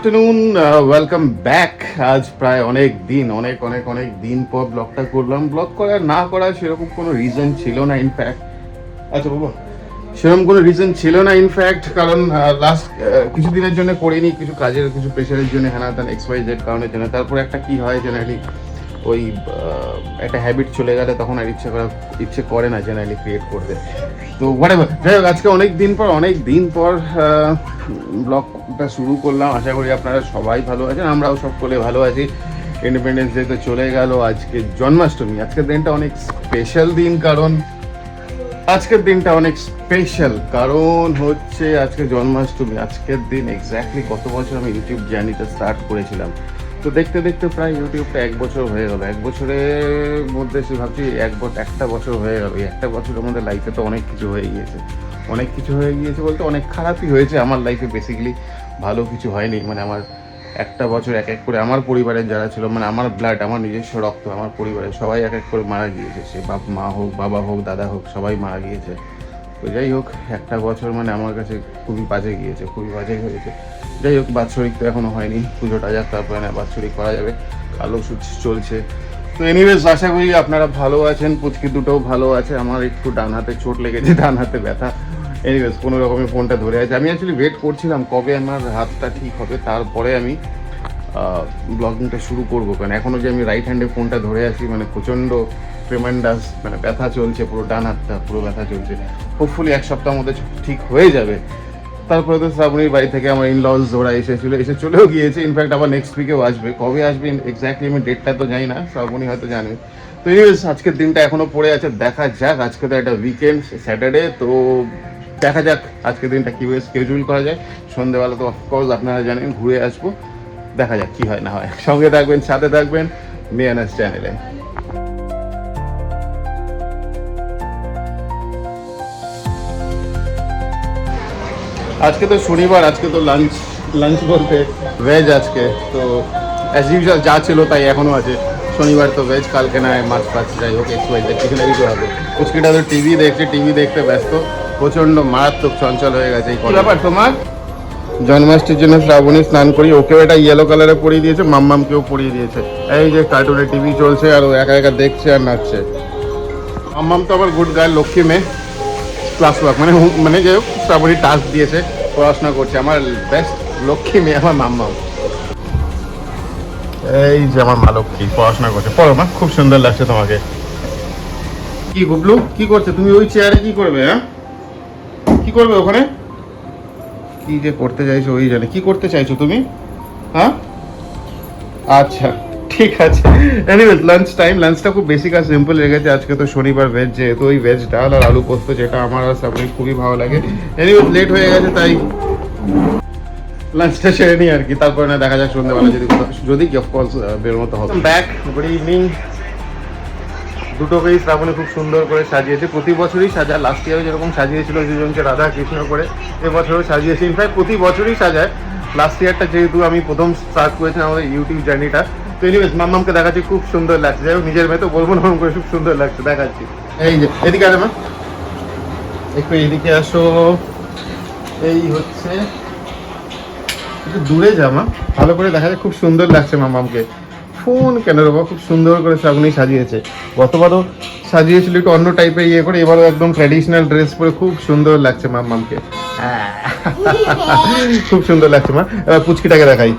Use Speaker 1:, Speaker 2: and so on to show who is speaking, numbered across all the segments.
Speaker 1: Afternoon welcome back আজ প্রায় অনেক দিন, অনেক অনেক অনেক দিন পর ব্লগটা করলাম। ব্লগ করার, না করার সেরকম কোনো রিজন ছিল না ইনফ্যাক্ট আচ্ছা বাবা সেরকম কোনো রিজন ছিল না ইনফ্যাক্ট কারণ লাস্ট কিছুদিনের জন্য করিনি, কিছু কাজের, কিছু প্রেশারের জন্য হ্যানা তেন এক্স ওয়াই জেড কারণের জন্য। তারপরে একটা কি হয় জেনারেলি ওই একটা হ্যাবিট চলে গেলে তখন আর ইচ্ছে করা, ইচ্ছে করে না জেনারেলি ক্রিয়েট করতে। তো হোয়াটএভার যাই হোক, আজকে অনেক দিন পর, অনেক দিন পর ব্লগটা শুরু করলাম। আশা করি আপনারা সবাই ভালো আছেন, আমরাও সকলে ভালো আছি। ইন্ডিপেন্ডেন্স ডে তো চলে গেল, আজকে জন্মাষ্টমী। আজকের দিনটা অনেক স্পেশাল দিন, কারণ আজকের দিনটা অনেক স্পেশাল কারণ হচ্ছে আজকে জন্মাষ্টমী। আজকের দিন এক্স্যাক্টলি কত বছর আমি ইউটিউব জার্নিটা স্টার্ট করেছিলাম। তো দেখতে দেখতে প্রায় ইউটিউবটা এক বছর হয়ে গেল। এক বছরের মধ্যে সে ভাবছি এক বছর একটা বছর হয়ে গেল। একটা বছরের মধ্যে লাইফে তো অনেক কিছু হয়ে গিয়েছে। অনেক কিছু হয়ে গিয়েছে বলতে অনেক খারাপই হয়েছে আমার লাইফে বেসিক্যালি ভালো কিছু হয়নি। মানে আমার একটা বছর এক এক করে আমার পরিবারের যারা ছিল মানে আমার ব্লাড আমার নিজস্ব রক্ত, আমার পরিবারের সবাই এক এক করে মারা গিয়েছে। সে বাপ, মা হোক, বাবা হোক, দাদা হোক, সবাই মারা গিয়েছে। তো যাই হোক, একটা বছর মানে আমার কাছে খুবই বাজে গিয়েছে, খুবই বাজে হয়েছে। যাই হোক, বাৎসরিক তো এখনও হয়নি। পুজোটা যাক, তারপরে না বাৎসরিক করা যাবে। কালো সূচ চলছে। তো এনিওয়েজ আশা করি আপনারা ভালো আছেন। পুচকি দুটোও ভালো আছে। আমার একটু ডান হাতে চোট লেগেছে, ডান হাতে ব্যথা। এনিওয়েজ কোনো রকমের ফোনটা ধরে আছে। আমি অ্যাকচুয়ালি ওয়েট করছিলাম কবে আমার হাতটা ঠিক হবে। তারপরে আমি ব্লগিংটা শুরু করব। কারণ এখনও যে আমি রাইট হ্যান্ডে ফোনটা ধরে আছি মানে প্রচণ্ড ট্রেমেন্ডাস মানে ব্যথা চলছে, পুরো ডান হাতটা, পুরো ব্যথা চলছে। হোপফুলি এক সপ্তাহের মধ্যে ঠিক হয়ে যাবে। তারপরে তো শ্রাবণীর বাড়ি থেকে আমার ইনলজ ওরা এসেছিল এসে চলেও গিয়েছে। ইনফ্যাক্ট আবার নেক্সট উইকেও আসবে। কবে আসবে এক্স্যাক্টলি আমি ডেটটা তো জানি না, শ্রাবণী হয়তো জানবে তো এনিওয়েজ আজকের দিনটা এখনও পড়ে আছে, দেখা যাক। আজকে তো একটা উইকেন্ড স্যাটারডে তো দেখা যাক আজকের দিনটা কীভাবে স্কেজুল করা যায়। সন্ধেবেলা তো অফকোর্স আপনারা জানেন, ঘুরে আসব। দেখা যাক কি হয় না হয়। সঙ্গে থাকবেন, সাথে থাকবেন মিয়ানাস চ্যানেলে আজকে তো শনিবার আজকে তো লাঞ্চ লাঞ্চ বলতে ভেজ আজকে। তো অ্যাজ ইউজুয়াল যা ছিল তাই এখনও আছে। শনিবার তো ভেজ কালকে না হয় মাছ ফাছ যাই হোক এক্স ওয়াই কিছু না কিছু হবে। উচকিটা তো টিভি দেখছে টিভি দেখতে ব্যস্ত। প্রচণ্ড মারাত্মক চঞ্চল হয়ে গেছে এই। ব্যাপার তোমার? জন্মাষ্টমীর জন্য শ্রাবণী স্নান করি ওকেও এটা ইয়েলো কালারে পরিয়ে দিয়েছে মাম্মামকেও পরিয়ে দিয়েছে। এই যে কার্টুনে টিভি চলছে আর ও একা একা দেখছে আর নাচছে। মাম্মাম তো আবার গুড গার্ল লক্ষ্মী মেয়ে। ক্লাস ওয়ার্ক মানে মানে যে শ্রাবণী টাস্ক দিয়েছে পড়াশোনা করছে। আমার বেস্ট লক্ষ্মী মেয়ে আমার মাম্মা। এই যে আমার মা লক্ষ্মী পড়াশোনা করছে। পড়ো মা খুব সুন্দর লাগছে তোমাকে। কি গুবলু? কি করছে? তুমি ওই চেয়ারে কি করবে হ্যাঁ? কি করবে ওখানে? কি যে করতে চাইছো ওই জানে। কি করতে চাইছো তুমি? হ্যাঁ? আচ্ছা। ঠিক আছে। এনিওয়েজ লাঞ্চ টাইম লাঞ্চটা খুব বেসিক আর সিম্পল লেগেছে আজকে তো শনিবার ভেজ যেহেতু ওই ভেজ ডাল আর আলু পোস্ত, যেটা আমার আর খুবই ভালো লাগে। এনিওয়েজ লেট হয়ে গেছে, তাই লাঞ্চটা সেরে নিই আর কি। তারপরে না দেখা যাক সন্ধ্যাবেলা যদি যদি অফকোর্স বের মতো হবে। ব্যাক গুড ইভিনিং দুটোকেই শ্রাবণী খুব সুন্দর করে সাজিয়েছে। প্রতি বছরই সাজা। লাস্ট ইয়ারে যেরকম সাজিয়েছিল দুজনকে রাধা কৃষ্ণ করে, এবছরও সাজিয়েছে। ইনফ্যাক্ট প্রতি বছরই সাজায়। লাস্ট ইয়ারটা যেহেতু আমি প্রথম স্টার্ট করেছিলাম আমাদের ইউটিউব জার্নিটা তো এনিওয়েজ মাম্মামকে দেখাচ্ছি খুব সুন্দর লাগছে। যাই হোক নিজের মেয়ে তো বলব না করে খুব সুন্দর লাগছে দেখাচ্ছি। এই যে এদিকে আসো মা একটু এদিকে আসো। এই হচ্ছে একটু দূরে যা মা ভালো করে দেখা যায় খুব সুন্দর লাগছে মামামকে ফোন কেন রে বাবা খুব সুন্দর করে শ্রাবণী সাজিয়েছে। গতবারও সাজিয়েছিল একটু অন্য টাইপের ইয়ে করে এবারও একদম ট্র্যাডিশনাল ড্রেস পরে খুব সুন্দর লাগছে মামামকে হ্যাঁ। খুব সুন্দর লাগছে মা। এবার পুচকিটাকে দেখাই।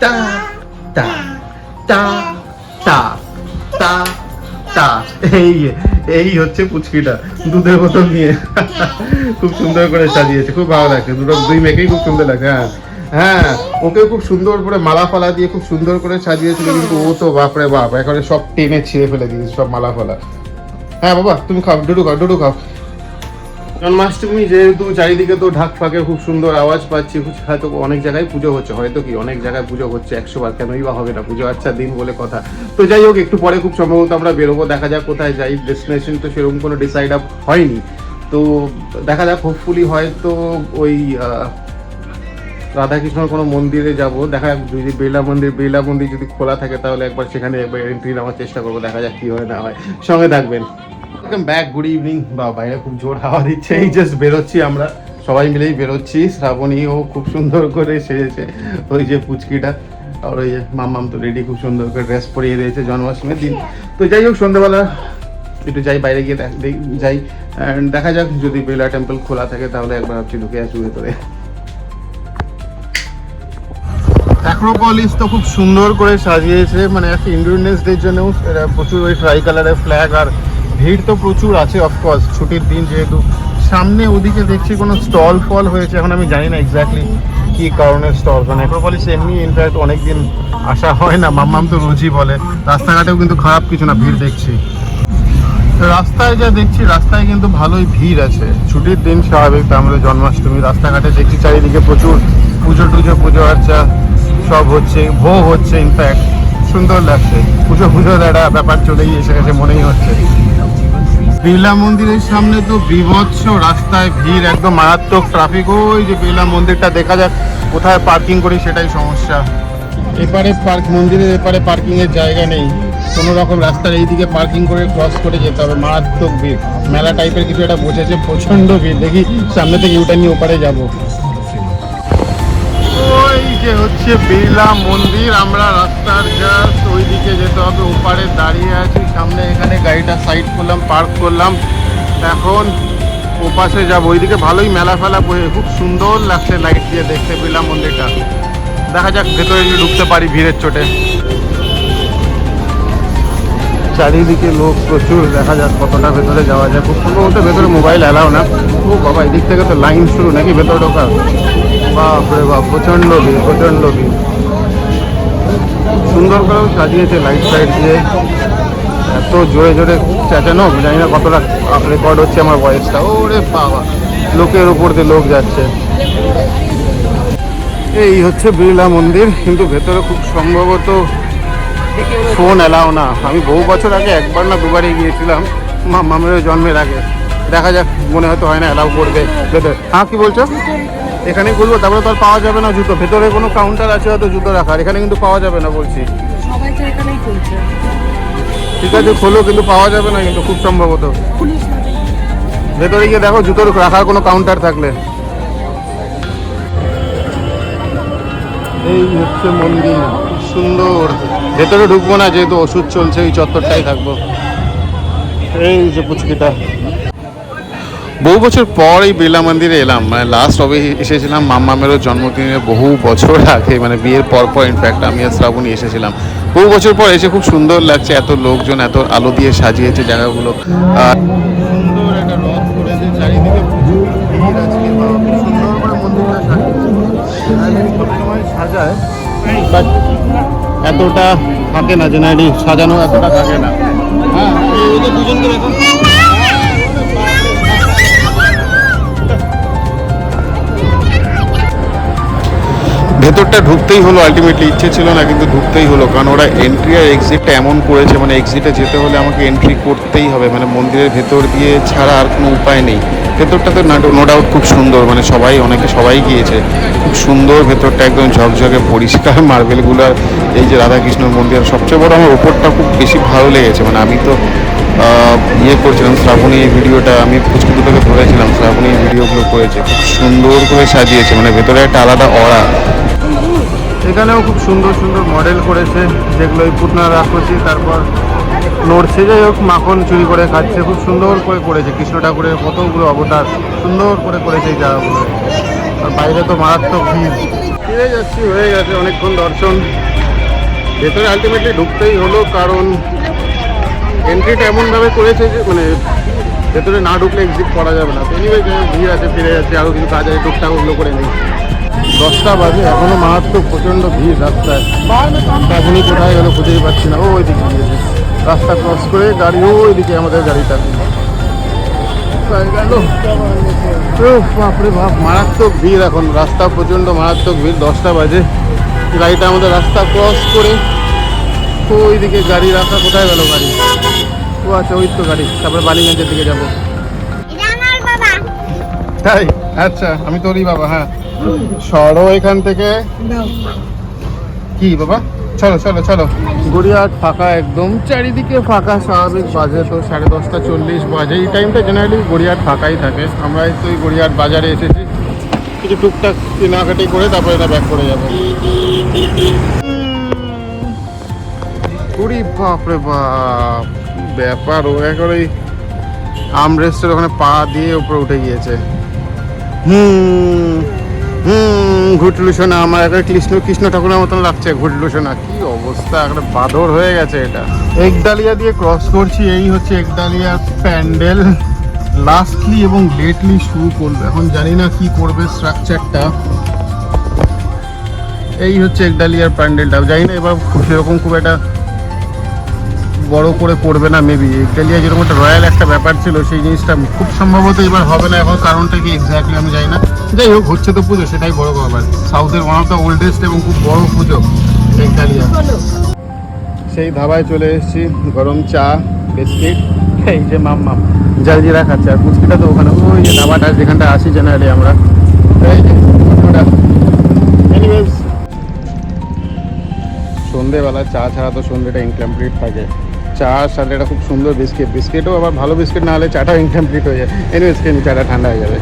Speaker 1: টা এই এই হচ্ছে পুচকিটা, দুধের বোতল নিয়ে। খুব সুন্দর করে সাজিয়েছে, খুব ভালো লাগছে। দুটো, দুই মেয়েকেই খুব সুন্দর লাগছে হ্যাঁ। হ্যাঁ ওকে খুব সুন্দর করে মালা ফালা দিয়ে খুব সুন্দর করে সাজিয়েছিল, কিন্তু ও তো বাপরে বাপ, একেবারে সব টেনে ছিঁড়ে ফেলে দিয়েছে, সব মালা ফালা। হ্যাঁ বাবা, তুমি খাও, ডুডু খাও ডুডু খাও। জন্মাষ্টমী যেহেতু চারিদিকে তো ঢাক ফাঁকে খুব সুন্দর আওয়াজ পাচ্ছি হয়তো অনেক জায়গায় পুজো হচ্ছে, হয়তো কি অনেক জায়গায় পুজো হচ্ছে, একশো বার কেনই বা হবে না, পুজো আচ্ছা দিন বলে কথা। তো যাই হোক, একটু পরে খুব সম্ভবত আমরা বেরোবো, দেখা যাক কোথায় যাই ডেস্টিনেশন তো সেরকম কোনো ডিসাইড আপ হয়নি। তো দেখা যাক হোপফুলি হয়তো ওই রাধাকৃষ্ণর কোনো মন্দিরে যাব, দেখা যাক যদি বেলা মন্দির বেলা মন্দির যদি খোলা থাকে তাহলে একবার সেখানে একবার এন্ট্রি নেওয়ার চেষ্টা করব, দেখা যাক কি হয় না হয়। সঙ্গে থাকবেন। ওয়েলকাম ব্যাক গুড ইভিনিং বা বাইরে খুব জোর হাওয়া দিচ্ছে। এই জাস্ট বেরোচ্ছি আমরা। সবাই মিলেই বেরোচ্ছি। শ্রাবণীও খুব সুন্দর করে সেজেছে। ওই যে পুচকিটা। আর ওই যে মাম্মাম তো রেডি খুব সুন্দর করে ড্রেস পরিয়ে দিয়েছে জন্মাষ্টমীর দিন। তো যাই হোক, সন্ধ্যাবেলা একটু যাই, বাইরে গিয়ে যাই। দেখা যাক, যদি বেলা টেম্পল খোলা থাকে, তাহলে একবার ভাবছি ঢুকে আসব ভেতরে। অ্যাক্রোপলিস তো খুব সুন্দর করে সাজিয়েছে। মানে একটা ইন্ডিপেন্ডেন্স ডের জন্য প্রচুর ওই ট্রাই কালারের ফ্ল্যাগ আর ভিড় তো প্রচুর আছে অফকোর্স ছুটির দিন যেহেতু। সামনে ওদিকে দেখছি কোনো স্টল ফল হয়েছে, এখন আমি জানি না এক্স্যাক্টলি কি কারণের স্টল কারণ অ্যাক্রোপলিস এমনি ইনফ্যাক্ট অনেকদিন আসা হয় না, মাম্মাম তো রোজই বলে। রাস্তাঘাটেও কিন্তু খারাপ কিছু না, ভিড় দেখছি। রাস্তায় যা দেখছি, রাস্তায় কিন্তু ভালোই ভিড় আছে। ছুটির দিন স্বাভাবিক তো আমাদের জন্মাষ্টমী, রাস্তাঘাটে দেখছি চারিদিকে প্রচুর পুজো টুজো, পুজো আর্চা, সব হচ্ছে, ভোগ হচ্ছে ইনফ্যাক্ট সুন্দর লাগছে। পুজো পুজোর একটা ব্যাপার চলেই এসে গেছে, মনেই হচ্ছে। বিড়লা মন্দিরের সামনে তো বিভৎস রাস্তায় ভিড়, একদম মারাত্মক ট্রাফিক ওই যে বিড়লা মন্দিরটা দেখা যাক কোথায় পার্কিং করি সেটাই সমস্যা। এপারে পার্ক মন্দিরের এপারে পার্কিংয়ের জায়গা নেই। কোনো রকম রাস্তার এইদিকে পার্কিং করে ক্রস করে যেতে হবে। মারাত্মক ভিড়। মেলা টাইপের কিছু একটা বসেছে, প্রচণ্ড ভিড়। দেখি সামনে থেকে ইউটার নিয়ে ওপারে যাব। যে হচ্ছে বিড়লা মন্দির, আমরা রাস্তার জাস্ট ওইদিকে যেতে হবে, ওপারে দাঁড়িয়ে আছি, সামনে এখানে গাড়িটা সাইড করলাম পার্ক করলাম। এখন ওপাশে যাব, ওইদিকে ভালোই মেলা ফেলা বসে, খুব সুন্দর লাগছে লাইট দিয়ে দেখতে বিড়লা মন্দিরটা। দেখা যাক, ভেতরে যদি ঢুকতে পারি ভিড়ের চোটে। চারিদিকে লোক প্রচুর, দেখা যাক কতটা ভেতরে যাওয়া যায়। খুব সম্ভবত ভেতরে মোবাইল এলাও না। ও বাবা, এদিক থেকে তো লাইন শুরু, নাকি ভেতরে ঢোকার বাপ রে বাপ, প্রচণ্ড ভিড় প্রচণ্ড ভিড়। সুন্দর করেও সাজিয়েছে লাইট ফাইট দিয়ে। এত জোরে জোরে চেঁচানো, জানি না কতটা রেকর্ড হচ্ছে আমার ভয়েসটা ওরে বাবা, লোকের উপর দিয়ে লোক যাচ্ছে। এই হচ্ছে বিড়লা মন্দির, কিন্তু ভেতরে খুব সম্ভবত ফোন এলাও না। আমি বহু বছর আগে একবার না দুবারই গিয়েছিলাম, মা মামের জন্মের আগে। দেখা যাক, মনে হয়তো হয় না এলাও করবে। ভেতরে হ্যাঁ কি বলছো? এখানে খুলবো তারপরে তো আর পাওয়া যাবে না জুতো। ভেতরে কোনো কাউন্টার আছে হয়তো জুতো রাখার এখানে কিন্তু পাওয়া যাবে না বলছি।
Speaker 2: সবাই তো এখানেই খুলছে
Speaker 1: ঠিক আছে খোলো কিন্তু পাওয়া যাবে না কিন্তু খুব সম্ভবত। ভেতরে গিয়ে দেখো জুতো রাখার কোনো কাউন্টার থাকলে। এই হচ্ছে মন্দির। খুব সুন্দর। ভেতরে ঢুকবো না যেহেতু ওষুধ চলছে এই চত্বরটাই থাকব। এই যে পুচকিটা। বহু বছর পর এই বিড়লা মন্দিরে এলাম। মানে লাস্ট অবে এসেছিলাম মাম্মামেরও জন্মদিনে বহু বছর আগে মানে বিয়ের পর পর ইনফ্যাক্ট আমি আর শ্রাবণী এসেছিলাম। বহু বছর পর এসে খুব সুন্দর লাগছে এত লোকজন এত আলো দিয়ে সাজিয়েছে জায়গাগুলো। আর সুন্দর একটা রথ করেছে চারিদিকে সাজায় বাট এতটা থাকে না জেনারেলি সাজানো এতটা থাকে না। হ্যাঁ দুজনকে দেখো ভেতরটা ঢুকতেই হলো আলটিমেটলি ইচ্ছে ছিল না, কিন্তু ঢুকতেই হলো। কারণ ওরা এন্ট্রি আর এক্সিটটা এমন করেছে মানে এক্সিটে যেতে হলে আমাকে এন্ট্রি করতেই হবে। মানে মন্দিরের ভেতর দিয়ে ছাড়া আর কোনো উপায় নেই। ভেতরটা তো নো ডাউট খুব সুন্দর মানে সবাই, অনেকে সবাই গিয়েছে। খুব সুন্দর ভেতরটা, একদম ঝকঝকে পরিষ্কার মার্বেলগুলো এই যে রাধাকৃষ্ণর মন্দির। সবচেয়ে বড় আমার ওপরটা খুব বেশি ভালো লেগেছে। মানে আমি তো ইয়ে করছিলাম, শ্রাবণী এই ভিডিওটা, আমি ফুচকুটো থেকে ধরেছিলাম, শ্রাবণী এই ভিডিওগুলো করেছে। খুব সুন্দর করে সাজিয়েছে। মানে ভেতরে একটা আলাদা অরা এখানেও খুব সুন্দর সুন্দর মডেল করেছে, যেগুলো ওই পুতনা রাখছি তারপর নড়ছে, যাই হোক, মাখন চুরি করে খাচ্ছে, খুব সুন্দর করে করেছে, কৃষ্ণ ঠাকুরের কতগুলো অবতার, সুন্দর করে করেছে এই জায়গাগুলো। আর বাইরে তো মারাত্মক ভিড়। ফিরে যাচ্ছি, হয়ে গেছে অনেকক্ষণ দর্শন। ভেতরে আলটিমেটলি ঢুকতেই হলো, কারণ এন্ট্রিটা এমনভাবে করেছে যে মানে ভেতরে না ঢুকলে এক্সিট করা যাবে না। তো এনিওয়ে ভিড় আছে, ফিরে যাচ্ছে আরও কিছু কাজ আছে, টুকটাক ওগুলো করে নিই। দশটা বাজে এখনও মারাত্মক প্রচণ্ড ভিড় রাস্তায়। এখনই কোথায় গেলো খুঁজেই পাচ্ছি না। ও ওই দিকে গিয়েছে। রাস্তা ক্রস করে গাড়ি ওই দিকে আমাদের গাড়িটা। বাপরে বাপ মারাত্মক ভিড় এখন। রাস্তা প্রচণ্ড মারাত্মক ভিড় দশটা বাজে। গাড়িটা আমাদের রাস্তা ক্রস করে ওই দিকে গাড়ি রাখা কোথায় গেল গাড়ি? ও আচ্ছা ওই তো গাড়ি। তারপরে বালিগঞ্জের দিকে যাব। তাই? আচ্ছা আমি তোরই বাবা হ্যাঁ। সরো এখান থেকে। কি বাবা? চলো চলো চলো। গড়িয়াহাট ফাঁকা একদম। চারিদিকে ফাঁকা স্বাভাবিক বাজে, তো সাড়ে দশটা চল্লিশ বাজে। এই টাইমটা জেনারেলি গড়িয়াহাট ফাঁকাই থাকে। আমরা তো এই গড়িয়াহাট বাজারে এসেছি। কিছু টুকটাক কেনাকাটি করে তারপরে এটা ব্যাক করে যাব। কুড়ি বাপরে বাপ ব্যাপার ও এখন ওই আমরেস্টের ওখানে পা দিয়ে উপরে উঠে গিয়েছে। হুম। হুম, ঘুটলু সোনা, আমার একটা কৃষ্ণ কৃষ্ণ ঠাকুরের মতন লাগছে ঘুটলু সোনা। কি অবস্থা, একটা বাদর হয়ে গেছে এটা। একডালিয়া দিয়ে ক্রস করছি, এই হচ্ছে একডালিয়ার প্যান্ডেল। লাস্টলি এবং লেটলি শুরু করবে এখন জানি না কি করবে স্ট্রাকচারটা এই হচ্ছে একডালিয়ার প্যান্ডেলটা। জানি না এবার সেরকম খুব একটা বড় করে করবে না মেবি ইটালিয়া যেরকম একটা রয়্যাল একটা ব্যাপার ছিল সেই জিনিসটা খুব সম্ভবত এবার হবে না। এখন কারণটা কি এক্স্যাক্টলি আমি জানি না। যাই হোক হচ্ছে তো পুজো সেটাই বড় ব্যাপার। সাউথের ওয়ান অফ দ্য ওল্ডেস্ট এবং খুব বড় পুজো ইটালিয়া সেই ধাবায় চলে এসেছি গরম চা বিস্কিট। এই যে মাম মাম। জালজিরা খাচ্ছে আর পুচকিটা তো ওখানে ওই যে ধাবাটা যেখানটা আসি জেনারেলি আমরা। এই যে সন্ধেবেলা চা ছাড়া তো সন্ধেটা ইনকমপ্লিট থাকে। চার সাথে একটা খুব সুন্দর বিস্কিট। বিস্কিটও আবার ভালো বিস্কিট না হলে চাটাও ইনকমপ্লিট হয়ে যায়। এনিওয়েজ খেয়ে চাটা ঠান্ডা হয়ে যাবে।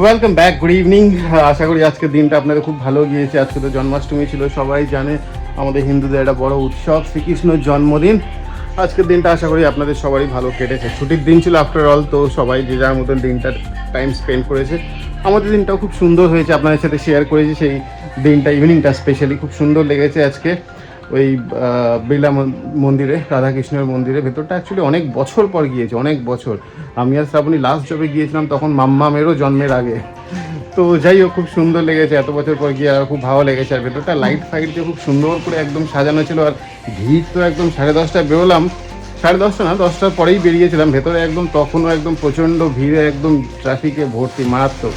Speaker 1: ওয়েলকাম ব্যাক গুড ইভিনিং আশা করি আজকের দিনটা আপনাদের খুব ভালো গিয়েছে। আজকে তো জন্মাষ্টমী ছিল, সবাই জানে আমাদের হিন্দুদের একটা বড় উৎসব, শ্রীকৃষ্ণর জন্মদিন। আজকের দিনটা আশা করি আপনাদের সবারই ভালো কেটেছে। ছুটির দিন ছিল আফটার অল তো সবাই যে যার মতন দিনটা টাইম স্পেন্ড করেছে। আমাদের দিনটাও খুব সুন্দর হয়েছে, আপনাদের সাথে শেয়ার করেছি সেই দিনটা ইভিনিংটা স্পেশালি খুব সুন্দর লেগেছে আজকে। ওই বিড়লা মন- মন্দিরে, রাধাকৃষ্ণের মন্দিরে ভেতরটা অ্যাকচুয়ালি অনেক বছর পর গিয়েছে, অনেক বছর। আমি আর শ্রাবণী লাস্ট যবে গিয়েছিলাম তখন মাম্মামেরও জন্মের আগে। তো যাই হোক, খুব সুন্দর লেগেছে, এত বছর পর গিয়ে আর খুব ভালো লেগেছে, আর ভেতরটা লাইট ফাইট দিয়ে খুব সুন্দর করে একদম সাজানো ছিল, আর ভিড় তো একদম সাড়ে দশটায় বেরোলাম। সাড়ে দশটা না, দশটার পরেই বেরিয়েছিলাম, ভেতরে একদম তখনও একদম প্রচণ্ড ভিড়ে, একদম ট্রাফিকে ভর্তি, মারাত্মক।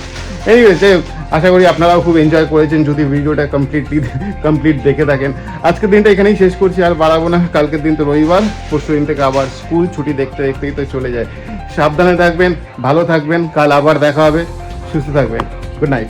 Speaker 1: এনিওয়ে যাই হোক, আশা করি আপনারাও খুব এনজয় করেছেন যদি ভিডিওটা কমপ্লিটলি কমপ্লিট দেখে থাকেন। আজকের দিনটা এখানেই শেষ করছি আর বাড়াবো না। কালকের দিন তো রবিবার পরশু দিন থেকে আবার স্কুল ছুটি দেখতে দেখতেই তো চলে যায়। সাবধানে থাকবেন ভালো থাকবেন কাল আবার দেখা হবে। সুস্থ থাকবেন। Good night